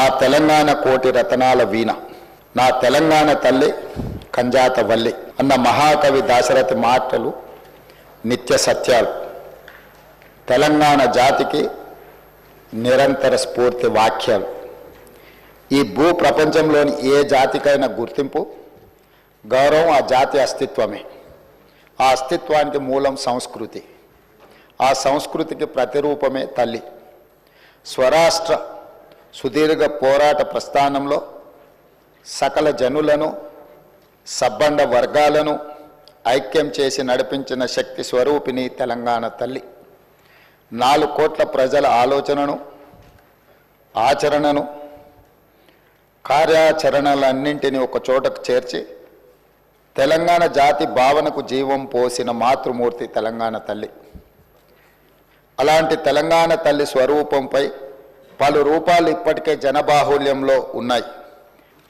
నా తెలంగాణ కోటి రతనాల వీణ నా తెలంగాణ తల్లి కంజాత వల్లి అన్న మహాకవి దాశరథి మాటలు నిత్య సత్యాలు. తెలంగాణ జాతికి నిరంతర స్ఫూర్తి వాక్యాలు. ఈ భూ ప్రపంచంలోని ఏ జాతికైనా గుర్తింపు గౌరవం ఆ జాతి అస్తిత్వమే. ఆ అస్తిత్వానికి మూలం సంస్కృతి. ఆ సంస్కృతికి ప్రతిరూపమే తల్లి. స్వరాష్ట్ర సుదీర్ఘ పోరాట ప్రస్థానంలో సకల జనులను సబ్బండ వర్గాలను ఐక్యం చేసి నడిపించిన శక్తి స్వరూపిణి తెలంగాణ తల్లి. నాలుగు కోట్ల ప్రజల ఆలోచనను ఆచరణను కార్యాచరణలన్నింటినీ ఒక చోటకు చేర్చి తెలంగాణ జాతి భావనకు జీవం పోసిన మాతృమూర్తి తెలంగాణ తల్లి. అలాంటి తెలంగాణ తల్లి స్వరూపంపై పలు రూపాలు ఇప్పటికే జనబాహుల్యంలో ఉన్నాయి.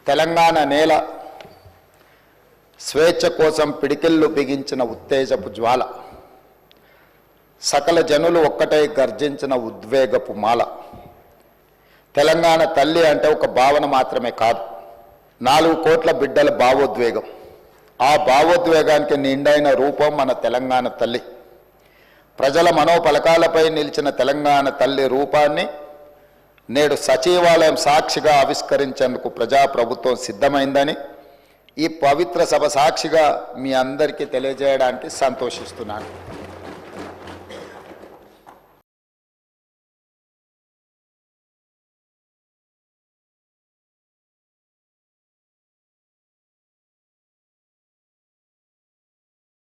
తెలంగాణ నేల స్వేచ్ఛ కోసం పిడికిళ్ళు బిగించిన ఉత్తేజపు జ్వాల. సకల జనులు ఒక్కటై గర్జించిన ఉద్వేగపు మాల. తెలంగాణ తల్లి అంటే ఒక భావన మాత్రమే కాదు. నాలుగు కోట్ల బిడ్డల భావోద్వేగం. ఆ భావోద్వేగానికి నిండైన రూపం మన తెలంగాణ తల్లి. ప్రజల మనోపలకాలపై నిలిచిన తెలంగాణ తల్లి రూపాన్ని నేడు సచివాలయం సాక్షిగా ఆవిష్కరించేందుకు ప్రజాప్రభుత్వం సిద్ధమైందని ఈ పవిత్ర సభ సాక్షిగా మీ అందరికీ తెలియజేయడానికి సంతోషిస్తున్నాను.